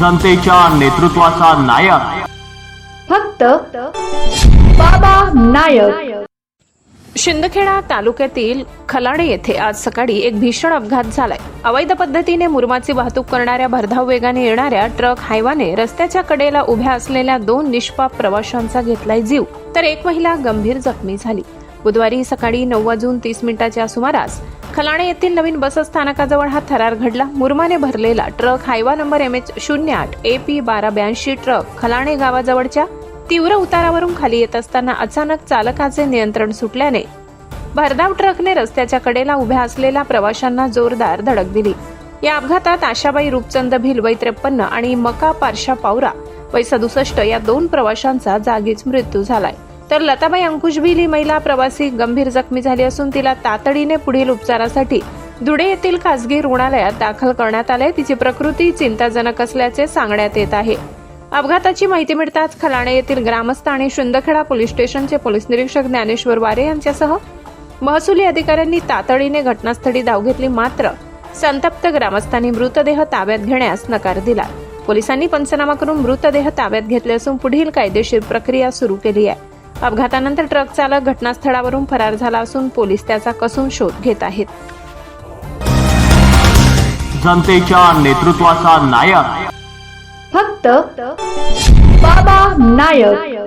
जनतेच्या नेतृत्वाचा नायक. फक्त बाबा नायक. शिंदखेडा तालुक्यातील खलाणे येथे आज सकाळी एक भीषण अपघात झालाय. अवैध पद्धतीने मुरमाची वाहतूक करणाऱ्या भरधाव वेगाने येणाऱ्या ट्रक हायवाने रस्त्याच्या कडेला उभ्या असलेल्या दोन निष्पाप प्रवाशांचा घेतलाय जीव. तर एक महिला गंभीर जखमी झाली. बुधवारी सकाळी नऊ वाजून तीस मिनिटाच्या सुमारास खलाणे येथील नवीन बस स्थानकाजवळ हा थरार घडला. मुरमाने भरलेला truck Hyva number M H शून्य आठ ए पी बारा ब्याऐंशी ट्रक खलाणे गावाजवळच्या तीव्र उतारावरून खाली येत असताना अचानक चालकाचे नियंत्रण सुटल्याने भरधाव ट्रकने रस्त्याच्या कडेला उभ्या असलेल्या प्रवाशांना जोरदार धडक दिली. या अपघातात आशाबाई रूपचंद भिल वय त्रेपन्न आणि मका पारशा पावरा वय सदुसष्ट या दोन प्रवाशांचा जागीच मृत्यू झालाय. तर लताबाई अंकुश ही महिला प्रवासी गंभीर जखमी झाली असून तिला तातडीने पुढील उपचारासाठी धुळे येथील खासगी रुग्णालयात दाखल करण्यात आले तिची प्रकृती चिंताजनक असल्याचे सांगण्यात येत आहे. अपघाताची माहिती मिळताच खलाणे येथील ग्रामस्थ आणि शिंदखेडा पोलीस स्टेशनचे पोलीस निरीक्षक ज्ञानेश्वर वारे यांच्यासह महसुली अधिकाऱ्यांनी तातडीने घटनास्थळी धाव घेतली. मात्र संतप्त ग्रामस्थांनी मृतदेह ताब्यात घेण्यास नकार दिला. पोलिसांनी पंचनामा करून मृतदेह ताब्यात घेतले असून पुढील कायदेशीर प्रक्रिया सुरू केली आहे. अपघातानंतर ट्रक चालक घटनास्थळावरून फरार झाला असून पोलीस त्याचा कसून शोध घेत आहेत. जनतेच्या नेतृत्वाचा नायक. फक्त बाबा नायक.